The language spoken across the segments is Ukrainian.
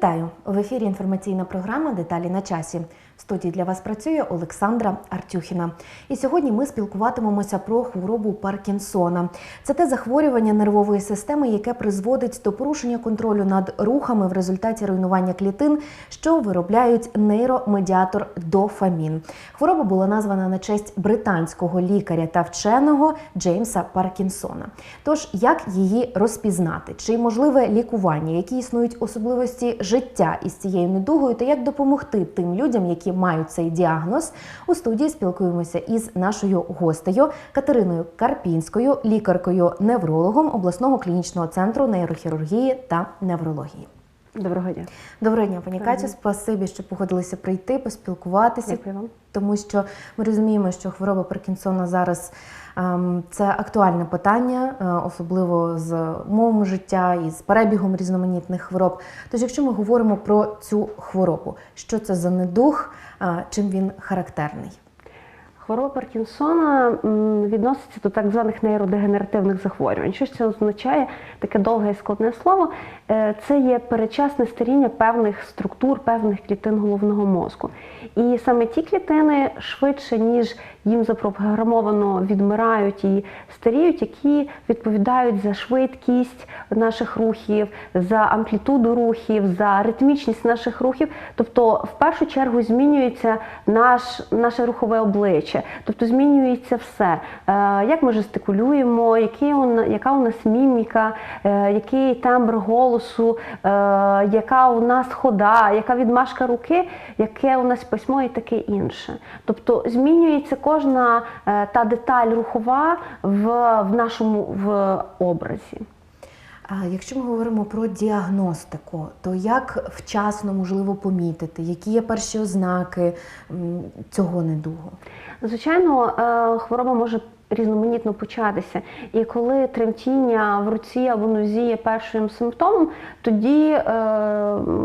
Вітаю! В ефірі інформаційна програма Деталі на часі. В студії для вас працює Олександра Артюхіна. І сьогодні ми спілкуватимемося про хворобу Паркінсона. Це те захворювання нервової системи, яке призводить до порушення контролю над рухами в результаті руйнування клітин, що виробляють нейромедіатор дофамін. Хвороба була названа на честь британського лікаря та вченого Джеймса Паркінсона. Тож, як її розпізнати? Чи можливе лікування, які існують особливості життя із цією недугою, та як допомогти тим людям, які мають цей діагноз? У студії спілкуємося із нашою гостею Катериною Карпінською, лікаркою-неврологом обласного клінічного центру нейрохірургії та неврології. Доброго дня. Доброго дня, пані Катю. Спасибі, що погодилися прийти, поспілкуватися, Дякую вам. тому що ми розуміємо, що хвороба Паркінсона зараз ем, це актуальне питання, е, особливо з умовами життя і з перебігом різноманітних хвороб. Тож, якщо ми говоримо про цю хворобу, що це за недуг, е, чим він характерний? Хвороба Паркінсона відноситься до так званих нейродегенеративних захворювань. Що ж це означає? Таке довге і складне слово. Е, Це є перечасне старіння певних структур, певних клітин головного мозку. І саме ті клітини швидше, ніж їм запрограмовано, відмирають і старіють, які відповідають за швидкість наших рухів, за амплітуду рухів, за ритмічність наших рухів. Тобто, в першу чергу змінюється наш, наше рухове обличчя, тобто змінюється все. Е, Як ми жестикулюємо, яка у нас міміка, е, який тембр голосу, е, яка у нас хода, яка відмашка руки, яке у нас письмо і таке інше. Тобто змінюється кожна е, та деталь рухова в, в нашому в образі. А якщо ми говоримо про діагностику, то як вчасно можливо помітити, які є перші ознаки цього недугу? Звичайно, е, хвороба може різноманітно початися. І коли тремтіння в руці або нозі є першим симптомом, тоді е,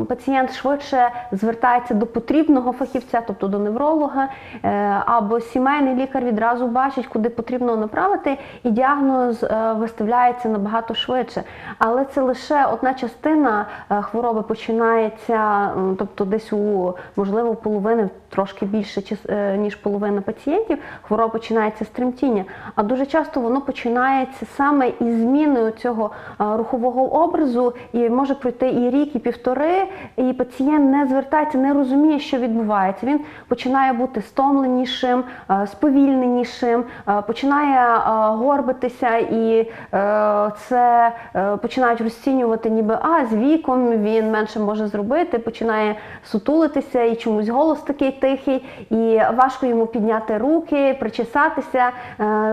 пацієнт швидше звертається до потрібного фахівця, тобто до невролога, е, або сімейний лікар відразу бачить, куди потрібно направити, і діагноз е, виставляється набагато швидше. Але це лише одна частина е, хвороби починається, тобто десь у можливо половини трошки більше е, ніж половина пацієнтів, хвороба починається з тремтіння. А дуже часто воно починається саме із зміною цього рухового образу, і може пройти і рік, і півтори, і пацієнт не звертається, не розуміє, що відбувається. Він починає бути стомленішим, сповільненішим, починає горбитися, і е, це е, починають розцінювати, ніби а з віком він менше може зробити, починає сутулитися, і чомусь голос такий тихий, і важко йому підняти руки, причесатися, е,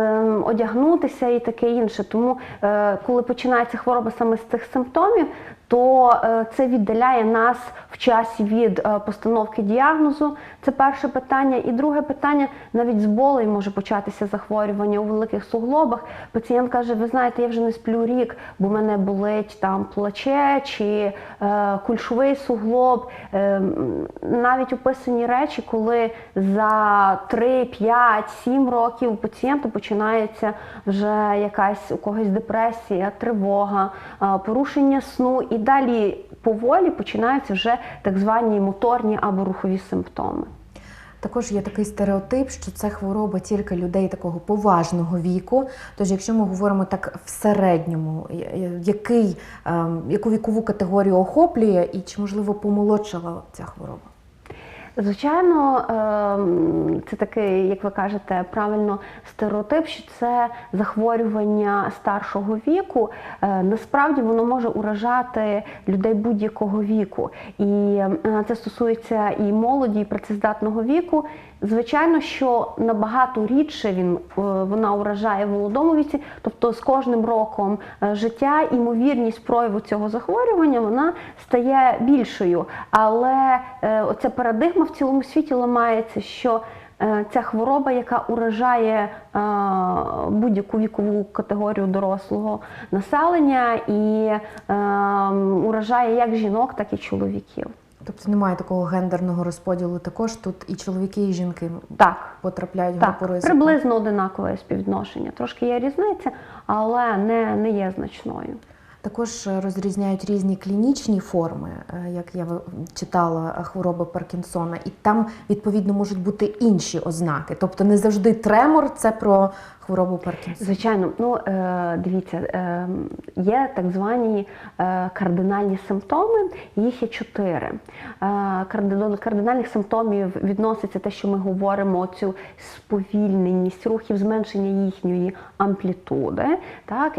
одягнутися і таке інше. Тому, е, коли починається хвороба саме з цих симптомів, то е, це віддаляє нас в часі від е, постановки діагнозу. Це перше питання. І друге питання навіть з болею може початися захворювання у великих суглобах. Пацієнт каже: ви знаєте, я вже не сплю рік, бо мене болить там плече чи е, кульшовий суглоб. Е, навіть описані речі, коли за 3, 5, 7 років у пацієнта починається вже якась у когось депресія, тривога, е, порушення сну, і далі поволі починаються вже так звані моторні або рухові симптоми. Також є такий стереотип, що це хвороба тільки людей такого поважного віку. Тож, якщо ми говоримо так в середньому, який, ем, яку вікову категорію охоплює і чи можливо помолодшала ця хвороба? Звичайно, ем, це такий, як ви кажете, правильно стереотип, що це захворювання старшого віку. Е, Насправді воно може уражати людей будь-якого віку. І е, це стосується і молоді, і працездатного віку. Звичайно, що набагато рідше він е, вона уражає в молодому віці, тобто з кожним роком життя імовірність прояву цього захворювання вона стає більшою. Але оця парадигма в цілому світі ламається, що е, ця хвороба, яка уражає е, будь-яку вікову категорію дорослого населення і е, уражає як жінок, так і чоловіків. Тобто немає такого гендерного розподілу. Також тут і чоловіки, і жінки Так. потрапляють в Так, групу ризику. приблизно одинакове співвідношення. Трошки є різниця, але не, не є значною. Також розрізняють різні клінічні форми, е, як я читала е, хвороби Паркінсона, і там відповідно можуть бути інші ознаки. Тобто не завжди тремор це про хворобу Паркінсона. Звичайно, ну е, дивіться, е, є так звані е, кардинальні симптоми, їх є чотири. До кардинальних симптомів відноситься те, що ми говоримо, цю сповільненість рухів, зменшення їхньої амплітуди, так,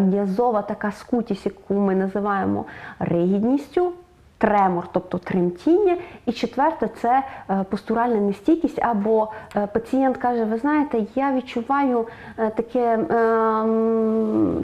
м'язова така скутість, яку ми називаємо ригідністю. Тремор, тобто тремтіння, і четверте це е, постуральна нестійкість, або е, пацієнт каже: ви знаєте, я відчуваю е, таке,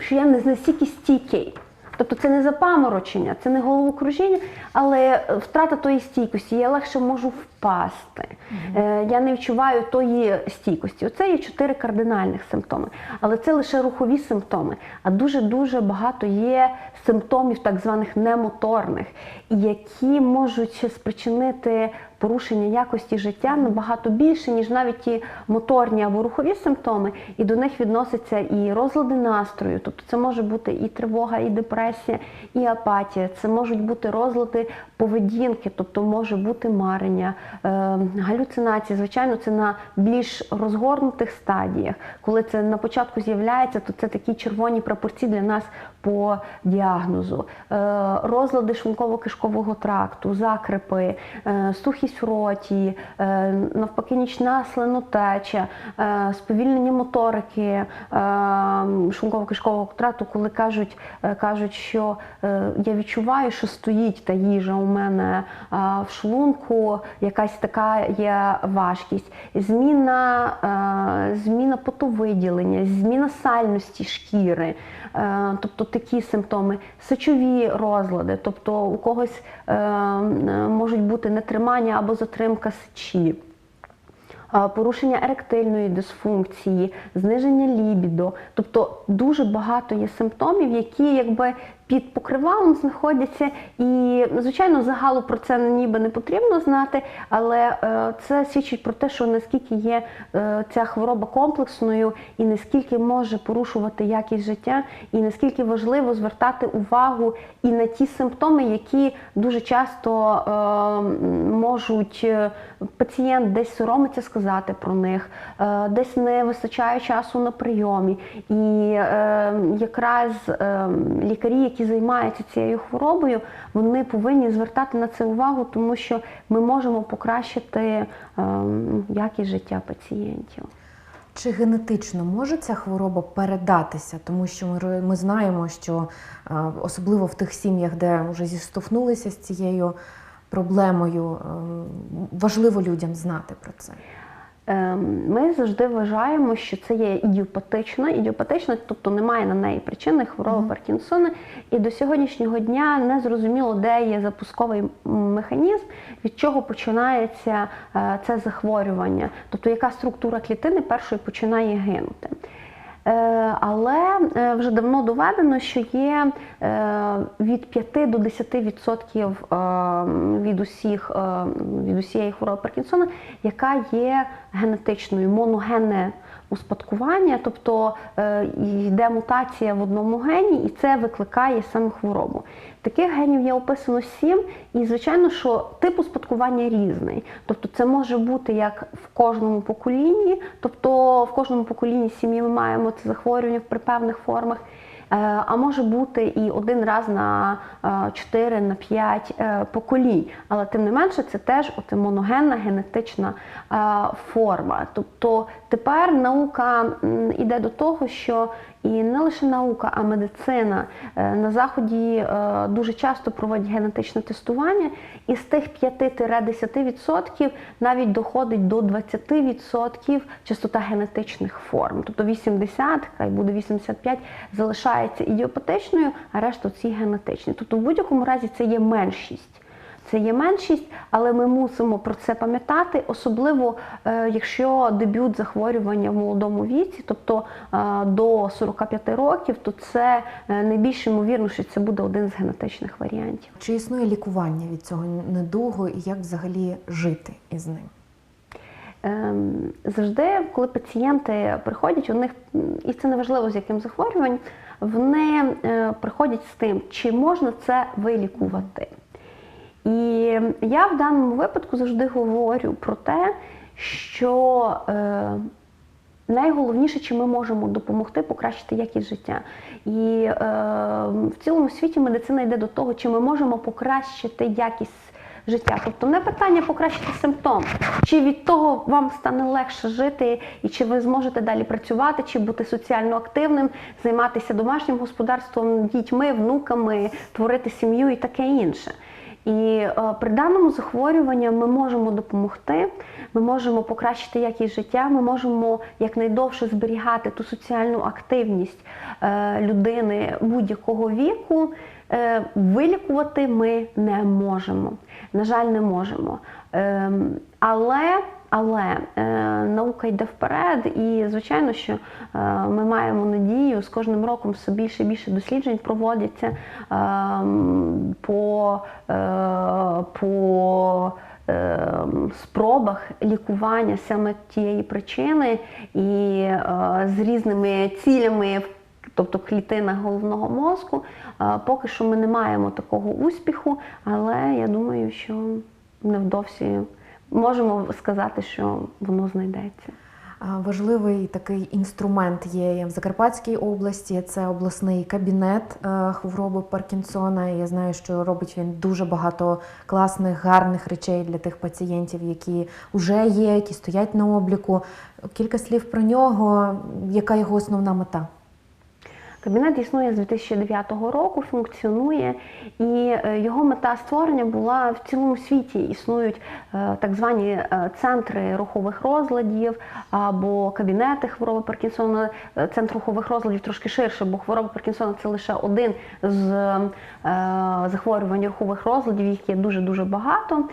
що я не настільки стійкий. Тобто це не запаморочення, це не головокружіння, але втрата тої стійкості, я легше можу впасти. Е, Я не відчуваю тої стійкості. Оце є чотири кардинальних симптоми. Але це лише рухові симптоми. А дуже-дуже багато є симптомів, так званих немоторних, які можуть спричинити порушення якості життя набагато більше, ніж навіть ті моторні або рухові симптоми, і до них відносяться і розлади настрою, тобто це може бути і тривога, і депресія, і апатія. Це можуть бути розлади поведінки, тобто може бути марення, е, галюцинації. Звичайно, це на більш розгорнутих стадіях. Коли це на початку з'являється, то це такі червоні прапорці для нас по діагнозу. Е, розлади шлунково-кишкового тракту, закрипи, е, сухість в роті, е, навпаки, нічна слинотеча, сповільнення моторики шлунково-кишкового тракту, коли кажуть, кажуть, що я відчуваю, що стоїть та їжа у мене в шлунку, якась така є важкість, зміна, зміна потовиділення, зміна сальності шкіри. Тобто такі симптоми, сечові розлади, тобто у когось е, можуть бути нетримання або затримка сечі. е, Порушення еректильної дисфункції, зниження лібідо, тобто дуже багато є симптомів, які якби під покривалом знаходяться, і звичайно загалу про це ніби не потрібно знати, але е, це свідчить про те, що наскільки є е, ця хвороба комплексною, і наскільки може порушувати якість життя, і наскільки важливо звертати увагу і на ті симптоми, які дуже часто е, можуть пацієнт десь соромиться сказати про них, десь не вистачає часу на прийомі. І якраз лікарі, які займаються цією хворобою, вони повинні звертати на це увагу, тому що ми можемо покращити е, якість життя пацієнтів. Чи генетично може ця хвороба передатися? Тому що ми, знаємо, що е, особливо в тих сім'ях, де вже зіштовхнулися з цією проблемою, е, важливо людям знати про це. Ем, Ми завжди вважаємо, що це є ідіопатична, ідіопатична, тобто немає на неї причини хвороби Мгм. Паркінсона. І до сьогоднішнього дня не зрозуміло, де є запусковий механізм, від чого починається е, це захворювання, тобто яка структура клітини першою починає гинути. Е, Але е, вже давно доведено, що є е, від 5 до 10% е, від усіх від усієї хвороби Паркінсона, яка є генетичною, моногенне успадкування, тобто йде мутація в одному гені, і це викликає саме хворобу. Таких генів є описано сім, і звичайно, що тип успадкування різний. Тобто, це може бути як в кожному поколінні, тобто в кожному поколінні сім'ї ми маємо це захворювання при певних формах. Е, А може бути і один раз на 4 на 5 поколінь. Але тим не менше, це теж от моногенна генетична е, форма. Тобто тепер наука м, іде до того, що і не лише наука, а медицина е, на заході е, дуже часто проводять генетичне тестування, і з тих 5-10% навіть доходить до 20% частота генетичних форм. Тобто 80, хай буде 85, залишається ідіопатичною, а решта ці генетичні. Тобто в будь-якому разі це є меншість. Це є меншість, але ми мусимо про це пам'ятати, особливо е, якщо дебют захворювання в молодому віці, тобто е, до 45 років, то це е, найбільш ймовірно, що це буде один з генетичних варіантів. Чи існує лікування від цього недугу і як взагалі жити із ним? Ем, Завжди, коли пацієнти приходять, у них і це не важливо з яким захворюванням, вони приходять з тим, чи можна це вилікувати. І я в даному випадку завжди говорю про те, що е, найголовніше, чи ми можемо допомогти покращити якість життя. І е, в цілому світі медицина йде до того, чи ми можемо покращити якість життя. Тобто не питання покращити симптом, чи від того вам стане легше жити, і чи ви зможете далі працювати, чи бути соціально активним, займатися домашнім господарством, дітьми, внуками, творити сім'ю і таке інше. І е, при даному захворюванні ми можемо допомогти, ми можемо покращити якість життя, ми можемо якнайдовше зберігати ту соціальну активність е, людини будь-якого віку. Е, вилікувати ми не можемо. На жаль, не можемо. Ем, але але е, наука йде вперед, і звичайно, що е, ми маємо надію з кожним роком все більше і більше досліджень проводяться е, по, е, по спробах лікування саме тієї причини і е, з різними цілями. Тобто клітина головного мозку, Е, поки що ми не маємо такого успіху, але я думаю, що невдовзі можемо сказати, що воно знайдеться. Важливий такий інструмент є в Закарпатській області. Це обласний кабінет е, хвороби Паркінсона. Я знаю, що робить він дуже багато класних, гарних речей для тих пацієнтів, які вже є, які стоять на обліку. Кілька слів про нього. Яка його основна мета? Кабінет існує з 2009 року, функціонує, і е, його мета створення була в цілому світі. Існують е, так звані е, центри рухових розладів або кабінети хвороби Паркінсона. Центр рухових розладів трошки ширше, бо хвороба Паркінсона це лише один з захворювань рухових розладів, їх є дуже дуже багато.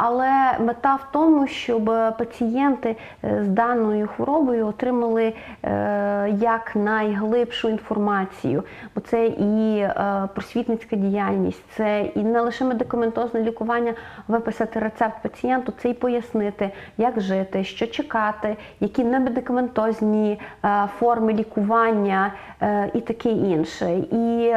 Але мета в тому, щоб пацієнти з даною хворобою отримали е, якнайглибшу інформацію, бо це і е, просвітницька діяльність, це і не лише медикаментозне лікування, виписати рецепт пацієнту, це і пояснити, як жити, що чекати, які немедикаментозні е, форми лікування е, і таке інше. І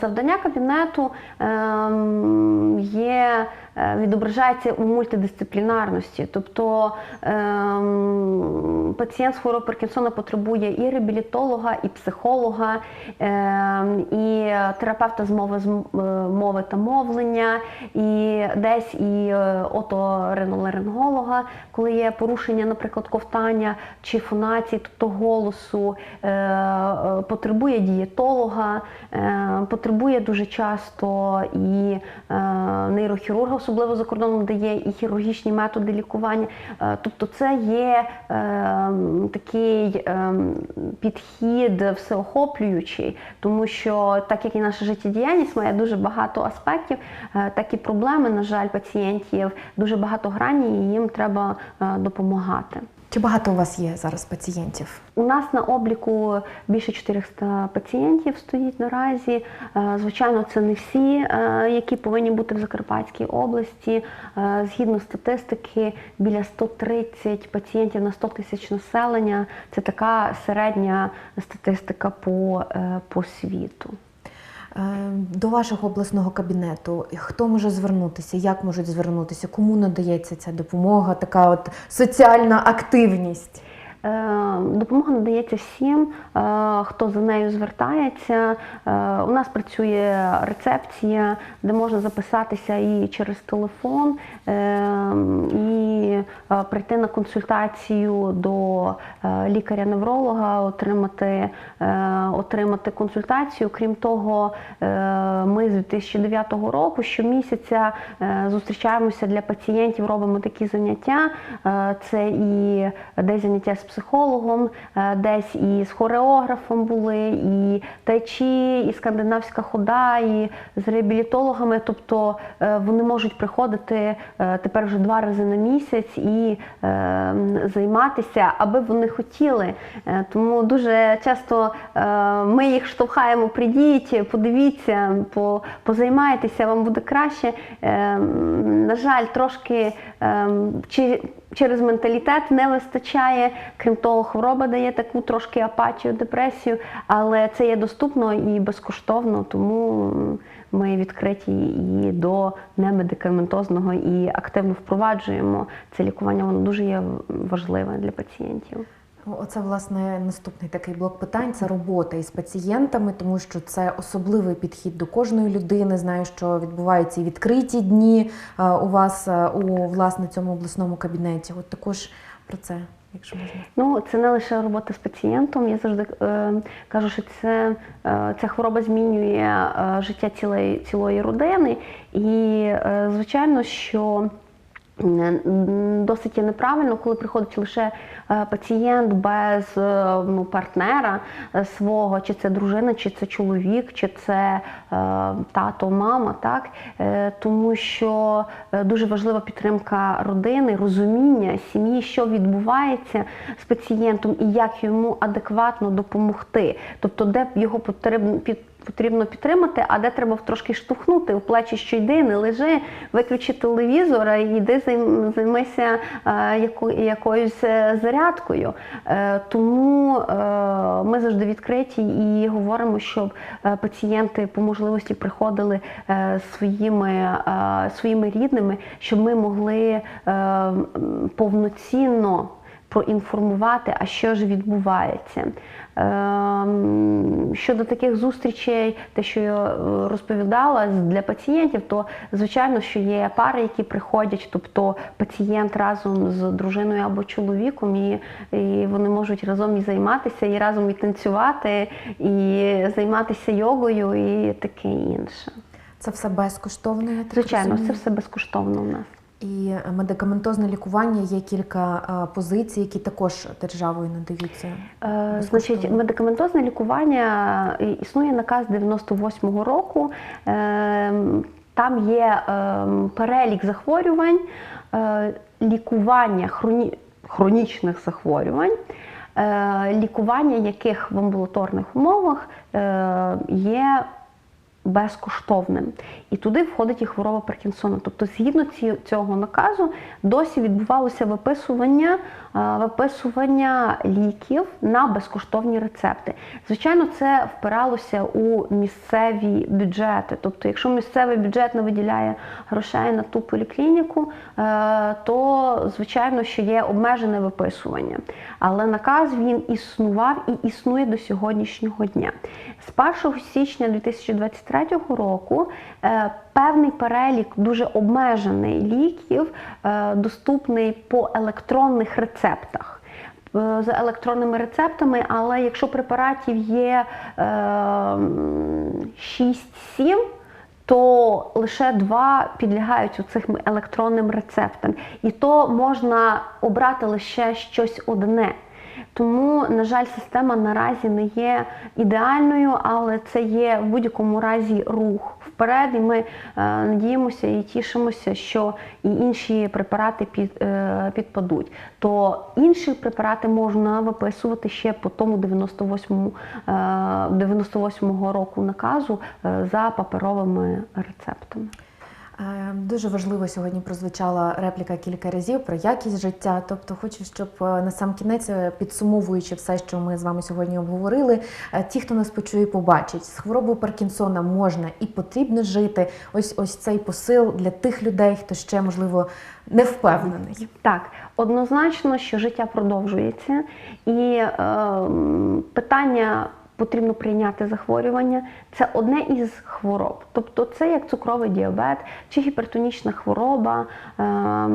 завдання кабінету ем, є. Е, Відображається у мультидисциплінарності, тобто ем, пацієнт з хворобою Паркінсона потребує і реабілітолога, і психолога, ем, і терапевта з мови, е, мови та мовлення, і десь і е, оториноларинголога, коли є порушення, наприклад, ковтання чи фонації, тобто голосу, потребує дієтолога, потребує дуже часто і нейрохірурга, особливо за кордоном, де є і хірургічні методи лікування. Е, Тобто це є е, такий е, підхід всеохоплюючий, тому що так як і наша життєдіяльність має дуже багато аспектів, е, так і проблеми, на жаль, пацієнтів дуже багатогранні, і їм треба е, допомагати. Чи багато у вас є зараз пацієнтів? У нас на обліку більше 400 пацієнтів стоїть наразі. Е, Звичайно, це не всі, е, які повинні бути в Закарпатській області. Е, Згідно статистики, біля 130 пацієнтів на 100 тисяч населення. Це така середня статистика по, по світу. Е, До вашого обласного кабінету хто може звернутися? Як можуть звернутися? Кому надається ця допомога? Така от соціальна активність? Е, Допомога надається всім, е, хто за нею звертається. Е, У нас працює рецепція, де можна записатися і через телефон, і прийти на консультацію до лікаря-невролога, отримати, отримати консультацію. Крім того, ми з 2009 року щомісяця зустрічаємося для пацієнтів, робимо такі заняття. Це і десь заняття з психологом, е, десь і з хореографом були, і тайчі, і скандинавська хода, і з реабілітологами. Тобто е, вони можуть приходити е, тепер вже два рази на місяць і займатися, аби вони хотіли. Тому дуже часто ми їх штовхаємо, прийдіть, подивіться, по- позаймайтеся, вам буде краще. На жаль, трошки чи через менталітет не вистачає. Крім того, хвороба дає таку трошки апатію, депресію, але це є доступно і безкоштовно, тому ми відкриті і до немедикаментозного і активно впроваджуємо це лікування. Воно дуже є важливе для пацієнтів. Оце власне наступний такий блок питань це робота із пацієнтами, тому що це особливий підхід до кожної людини. Знаю, що відбуваються і відкриті дні е, у вас е, у власне цьому обласному кабінеті. От також про це, якщо можна. Ну, це не лише робота з пацієнтом. Я завжди е, кажу, що це, е, ця хвороба змінює е, життя цілої, цілої родини. І, е, звичайно, що досить є неправильно, коли приходить лише е, пацієнт без е, ну, партнера е, свого, чи це дружина, чи це чоловік, чи це е, тато, мама, так? Е, тому що е, дуже важлива підтримка родини, розуміння сім'ї, що відбувається з пацієнтом і як йому адекватно допомогти. Тобто, де його потрібно під. Потрібно підтримати, а де треба трошки штовхнути в плечі, що йди, не лежи, виключи телевізор і йди займися е, якоюсь е, зарядкою. Е, тому ми завжди відкриті і говоримо, щоб пацієнти по можливості приходили своїми, своїми рідними, щоб ми могли повноцінно проінформувати, а що ж відбувається. Ем, Щодо таких зустрічей, те, що я е, розповідала для пацієнтів, то звичайно, що є пари, які приходять, тобто пацієнт разом з дружиною або чоловіком, і, і вони можуть разом і займатися, і разом і танцювати, і займатися йогою, і таке інше. Це все безкоштовно. Я так Звичайно, розумію? це все безкоштовно у нас. І медикаментозне лікування є кілька е, позицій, які також державою надаються. Е, Значить, медикаментозне лікування е, існує наказ 98-го року. Е, Там є е, перелік захворювань, е, лікування хроні... хронічних захворювань, е, лікування яких в амбулаторних умовах е, є безкоштовним. І туди входить і хвороба Паркінсона. Тобто, згідно цього наказу, досі відбувалося виписування, е, виписування ліків на безкоштовні рецепти. Звичайно, це впиралося у місцеві бюджети. Тобто, якщо місцевий бюджет не виділяє грошей на ту поліклініку, е, то звичайно, що є обмежене виписування. Але наказ він існував і існує до сьогоднішнього дня. З 1 січня 2023 року е, певний перелік дуже обмежений ліків е, доступний по електронних рецептах. Е, За електронними рецептами, але якщо препаратів є е, 6-7, то лише два підлягають у цих електронним рецептам. І то можна обрати лише щось одне. Тому, на жаль, система наразі не є ідеальною, але це є в будь-якому разі рух вперед. І ми е, надіємося і тішимося, що і інші препарати під, е, підпадуть. То інші препарати можна виписувати ще по тому 98-му, е, 98-го року наказу е, за паперовими рецептами. Е, Дуже важливо сьогодні прозвучала репліка кілька разів про якість життя. Тобто, хочу, щоб е, на сам кінець, е, підсумовуючи все, що ми з вами сьогодні обговорили, ті, хто нас почує, побачить, з хворобою Паркінсона можна і потрібно жити. Ось ось цей посил для тих людей, хто ще можливо не впевнений. Так, однозначно, що життя продовжується, і е, питання потрібно прийняти захворювання. Це одне із хвороб. Тобто це як цукровий діабет, чи гіпертонічна хвороба, е,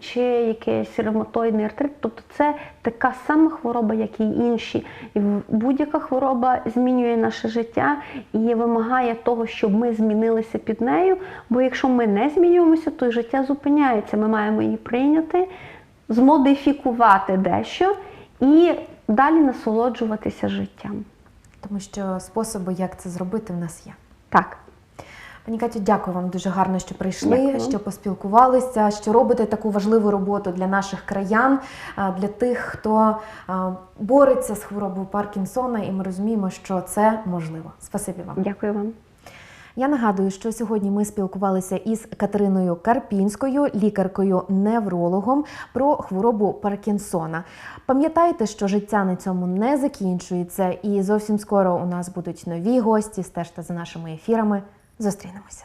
чи якийсь ревматоїдний артрит. Тобто це така сама хвороба, як і інші. І будь-яка хвороба змінює наше життя і вимагає того, щоб ми змінилися під нею. Бо якщо ми не змінюємося, то життя зупиняється. Ми маємо її прийняти, змодифікувати дещо і далі насолоджуватися життям. Тому що способи, як це зробити, в нас є. Так. Пані Катю, дякую вам дуже гарно, що прийшли, Дякую. що поспілкувалися, що робите таку важливу роботу для наших краян, для тих, хто бореться з хворобою Паркінсона, і ми розуміємо, що це можливо. Спасибі вам. Дякую вам. Я нагадую, що сьогодні ми спілкувалися із Катериною Карпінською, лікаркою-неврологом, про хворобу Паркінсона. Пам'ятайте, що життя на цьому не закінчується, і зовсім скоро у нас будуть нові гості. Стежте за нашими ефірами. Зустрінемося.